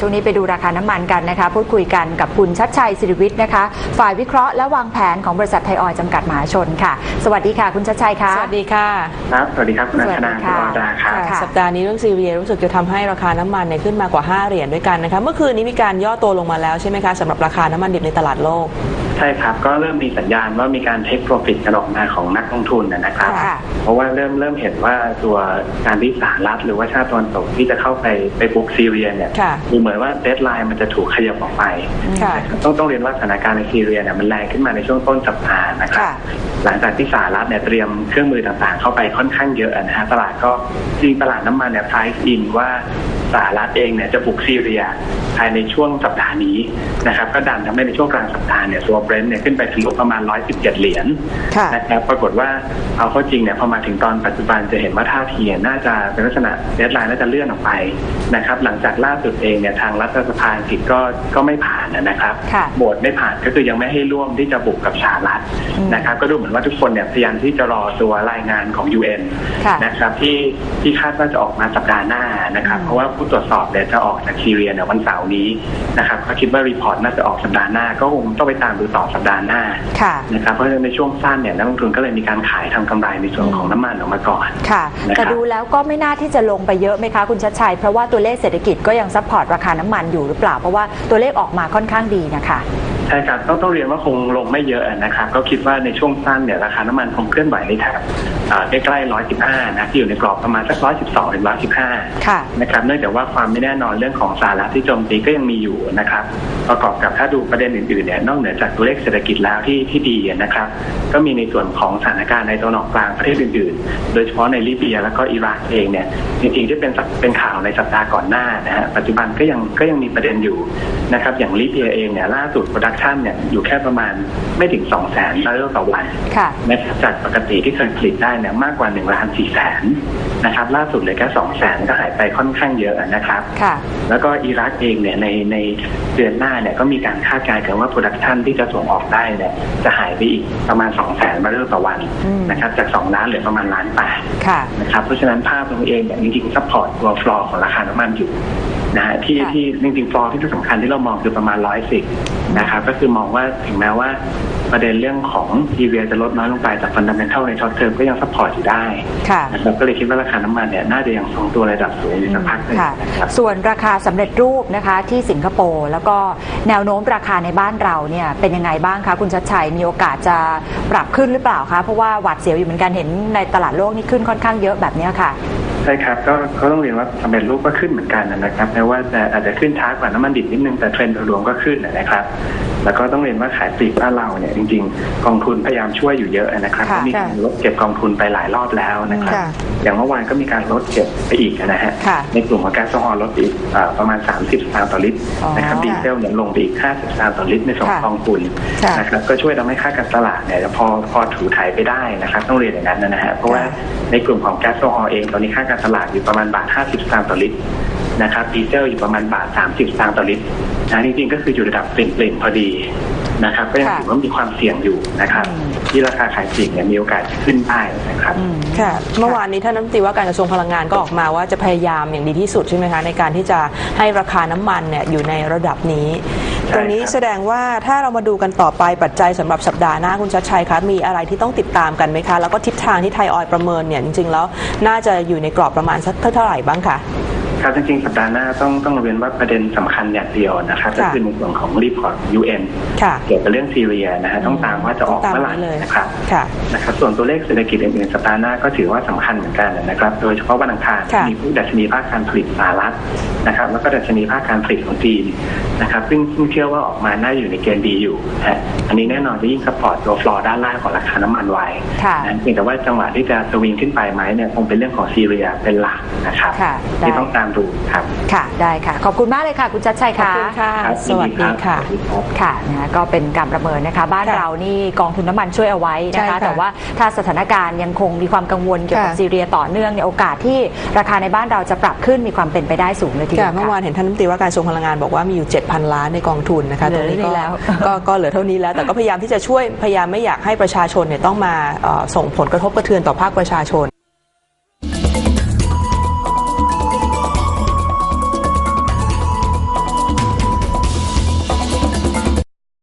ช่วงนี้ไปดูราคาน้ำมันกันนะคะ พูดคุยกันกับคุณชัดชัยสิริวิทย์นะคะ ฝ่ายวิเคราะห์และวางแผนของบริษัทไทยออยล์จำกัดมหาชนค่ะ สวัสดีค่ะ คุณชัดชัยคะสวัสดีค่ะครับสวัสดีครับคุณอัชนาสวัสดีคุณค่ะอรดาครับค่ะสัปดาห์นี้เรื่องซีเรียรู้สึกจะทำให้ราคาน้ำมันเนี่ยขึ้นมากว่า 5 เหรียญด้วยกันนะคะเมื่อคืนนี้มีการย่อตัวลงมาแล้วใช่ไหมคะสำหรับราคาน้ำมันดิบในตลาดโลก ใช่ครับ ก็เริ่มมีสัญญาณว่ามีการเทคโปรฟิตกันออกมาของนักลงทุนนะนะครับ ค่ะเพราะว่าเริ่มเริ่มเห็นว่าตัวการที่สหรัฐหรือว่าชาติตะวันตกที่จะเข้าไปไปบุกซีเรียเนี่ยค่ะดูเหมือนว่าเดทไลน์มันจะถูกขยับออกไป ค่ะนะครับต้องต้องเรียนว่าสถานการณ์ในซีเรียเนี่ยมันแรงขึ้นมาในช่วงต้นสัปดาห์นะครับ ค่ะ หลังจากที่สหรัฐเนี่ยเตรียมเครื่องมือต่างๆ เข้าไปค่อนข้างเยอะนะฮะตลาดก็จริงตลาดน้ำมันเนี่ยไพรซ์อินว่า สหรัฐเองเนี่ยจะบุกซีเรียภายในช่วงสัปดาห์นี้นะครับก็ดันทำให้ในช่วงกลางสัปดาห์เนี่ยตัวเบรนท์เนี่ยขึ้นไปทะลุประมาณ 117 เหรียญค่ะนะครับปรากฏว่าเอาเข้าจริงเนี่ยพอมาถึงตอนปัจจุบันจะเห็นว่าท่าทีเนี่ยน่าจะเป็นลักษณะเดทไลน์น่าจะเลื่อนออกไปนะครับหลังจากล่าสุดเองเนี่ยทางรัฐสภาอังกฤษก็ก็ไม่ผ่านนะครับค่ะโหวตไม่ผ่านก็คือยังไม่ให้ร่วมที่จะบุกกับสหรัฐอืมนะครับก็ดูเหมือนว่าทุกคนเนี่ยพยายามที่จะรอตัวรายงานของ UN ค่ะนะครับที่ที่คาดว่าจะออกมาสัปดาห์หน้านะครับอืมเพราะว่าผู้ตรวจสอบเนี่ยจะออกจากซีเรียเนี่ยวันเสาร์นี้นะครับเขาคิดว่ารีพอร์ตน่าจะออกสัปดาห์หน้า ก็คงต้องไปตามดูต่อสัปดาห์หน้าค่ะนะครับเพราะฉะนั้นในช่วงสั้นเนี่ยนักลงทุนก็เลยมีการขายทำกำไรในส่วนของน้ำมันออกมาก่อนค่ะนะครับแต่ดูแล้วก็ไม่น่าที่จะลงไปเยอะไหมคะคุณชัดชัย เพราะว่าตัวเลขเศรษฐกิจก็ยังซัพพอร์ตราคาน้ำมันอยู่หรือเปล่าเพราะว่าตัวเลขออกมาค่อนข้างดีนะคะใช่ครับต้องต้องเรียนว่าคงลงไม่เยอะนะครับก็คิดว่าในช่วงสั้นเนี่ยราคาน้ำมันคงเคลื่อนไหวในแถบเอ่อใกล้ๆ115นะที่อยู่ในกรอบประมาณสัก112ถึง115ค่ะนะครับเนื่องจากว่าความไม่แน่นอนเรื่องของสหรัฐที่โจมตีก็ยังมีอยู่นะครับ ประกอบกับถ้าดูประเด็นอื่นๆเนี่ยนอกเหนือจากตัวเลขเศรษฐกิจแล้วที่ที่ดีนะครับ ก็มีในส่วนของสถานการณ์ในตะวันออกกลางประเทศอื่นๆ โดยเฉพาะในลิเบียแล้วก็อิรักเองเนี่ยจริงๆที่เป็นสัปเป็นข่าวในสัปดาห์ก่อนหน้านะฮะปัจจุบันก็ยังก็ยังมีประเด็นอยู่นะครับอย่างลิเบียเองเนี่ยล่าสุดโปรดักชันเนี่ยอยู่แค่ประมาณไม่ถึง2 0 0 0 0 0บาร์เรลต่อวันค่ะนะครับจากปกติที่เคยผลิตได้เนี่ยมากกว่า1ล้าน4แสนนะครับล่าสุดเหลือแค่2แสนก็หายไปค่อนข้างเยอะนะครับ ค่ะ แล้วก็อิรักเองเนี่ยในในเดือนหน้าเนี่ยก็มีการคาดการณ์กันว่าโปรดักชันที่จะส่งออกได้เนี่ยจะหายไปอีกประมาณ2แสนบาร์เรลต่อวันอืมนะครับ จาก 2 ล้านเหลือประมาณล้านแปดค่ะนะครับเพราะฉะนั้นภาพตรงเองเนี่ยจริงๆซัพพอร์ตตัวฟลอร์ของราคาน้ำมันอยู่นะฮะที่ค่ะที่จริงๆฟลอร์ที่สำคัญที่เรามองคือประมาณร้อยสิบนะครับก็คือมองว่าถึงแม้ว่าประเด็นเรื่องของทีเวียจะลดน้อยลงไปแต่ฟันดัมเบลทัลในช็อตเทอมก็ยังซัพพอร์ตอยู่ได้ค่ะนะครับก็เลยคิดว่าราคาน้ำมันเนี่ยน่าจะยังทรงตัวระดับสูงอยู่สักพักหนึ่งค่ะนะครับ ส่วนราคาสำเร็จรูปนะคะที่สิงคโปร์แล้วก็แนวโน้มราคาในบ้านเราเนี่ยเป็นยังไงบ้างคะคุณชัดชัยมีโอกาสจะปรับขึ้นหรือเปล่าคะเพราะว่าหวาดเสียวอยู่เหมือนกันเห็นในตลาดโลกนี่ขึ้นค่อนข้างเยอะแบบเนี้ยค่ะ ใช่ครับก็ก็ต้องเรียนว่าสำเร็จรูปก็ขึ้นเหมือนกันนะครับแม้ว่าจะอาจจะขึ้นช้ากว่าน้ำมันดิบนิดนึงแต่เทรนด์โดยรวมก็ขึ้นนะครับ แล้วก็ต้องเรียนว่าขายปลีกบ้านเราเนี่ยจริงๆ กองทุนพยายามช่วยอยู่เยอะนะครับค่ะก็มีการลดเก็บกองทุนไปหลายรอบแล้วนะครับค่ะอย่างเมื่อวานก็มีการลดเก็บไปอีกนะฮะค่ะในกลุ่มของแก๊สโซฮอลลดไปอีกเอ่อประมาณ 30สตางค์ต่อลิตรอ๋อนะครับดีเซลเนี่ยลงไปอีก 50สตางค์ต่อลิตรในส่วนของค่ะกองทุนค่ะนะครับก็ช่วยทำให้ค่าการตลาดเนี่ยพอพอถูถ่ายไปได้นะครับ ต้องเรียนอย่างนั้นนะฮะเพราะว่าในกลุ่มของแก๊สโซฮอลเองตอนนี้ค่าการตลาดอยู่ประมาณบาท 50สตางค์ต่อลิตรนะครับดีเซลอยู่ประมาณบาท 30สตางค์ต่อลิตรนะจริงๆก็คืออยู่ระดับเปลี่ยนๆพอดีนะครับก็ยังค่ะถือว่ามีความเสี่ยงอยู่นะครับอืมที่ราคาขายปลีกเนี่ยมีโอกาสขึ้นได้นะครับอืมค่ะเมื่อวานนี้ท่านรัฐมนตรีว่าการกระทรวงพลังงานก็ออกมาว่าจะพยายามอย่างดีที่สุดใช่ไหมคะในการที่จะให้ราคาน้ำมันเนี่ยอยู่ในระดับนี้ใช่ ตรงนี้แสดงว่าถ้าเรามาดูกันต่อไปปัจจัยสำหรับสัปดาห์หน้าคุณชัดชัยคะมีอะไรที่ต้องติดตามกันไหมคะ แล้วก็ทิศทางที่ไทยออยประเมินเนี่ยจริงๆแล้วน่าจะอยู่ในกรอบประมาณสักเท่าไหร่บ้างคะ ครับจริงๆ สัปดาห์หน้าต้องต้องเรียนว่าประเด็นสำคัญอย่างเดียวนะครับก็ค่ะคือในส่วนของรีพอร์ต UN ค่ะเกี่ยวกับเรื่องซีเรียนะฮะต้องตามว่าจะออกตามเมื่อไหร่นี้เลยนะครับค่ะนะครับส่วนตัวเลขเศรษฐกิจอื่นๆสัปดาห์หน้าก็ถือว่าสำคัญเหมือนกันนะครับโดยเฉพาะวันอังคารค่ะมีผู้ดัชนีภาคการผลิตสหรัฐนะครับแล้วก็ดัชนีภาคการผลิตของจีนนะครับซึ่งซึ่งเชื่อว่าออกมาน่าอยู่ในเกณฑ์ดีอยู่นะฮะอันนี้แน่นอนจะยิ่งสปอร์ตตัวฟลอร์ด้านล่างของราคาน้ำมันไว้ค่ะนะเพียงแต่ว่าจังหวะที่จะสวิงขึ้นไปไหมเนี่ยคงเป็นเรื่องของซีเรียเป็นหลักนะครับค่ะได้ที่ต้องตามดูครับ ค่ะ ได้ค่ะ ขอบคุณมากเลยค่ะ คุณชัดชัยขอบค่ะคุณค่ะครับสวัสดีค่ะ สวัสดีครับค่ะนะคะก็เป็นการประเมินนะคะ บ้านค่ะเรานี่กองทุนน้ำมันช่วยเอาไว้นะใช่คะค่ะแต่ว่าถ้าสถานการณ์ยังคงมีความกังวลเกี่ยวกับค่ะซีเรียต่อเนื่องเนี่ยโอกาสที่ราคาในบ้านเราจะปรับขึ้นมีความเป็นไปได้สูงเลยทีเดีค่ะยวเมื่อวาค่ะนเห็นท่านรัฐมนตรีว่าการกระทรวงพลังงานบอกว่ามีอยู่ 7,000 ล้านในกองทุนนะคะเหลืตรองนี้เท่านี้ก็แล้วก็ก็เหลือเท่านี้แล้ว แต่ก็พยายามที่จะช่วยพยายามไม่อยากให้ประชาชนเนี่ยต้องมาเอ่อส่งผลกระทบกระเทือนต่อภาคประชาชน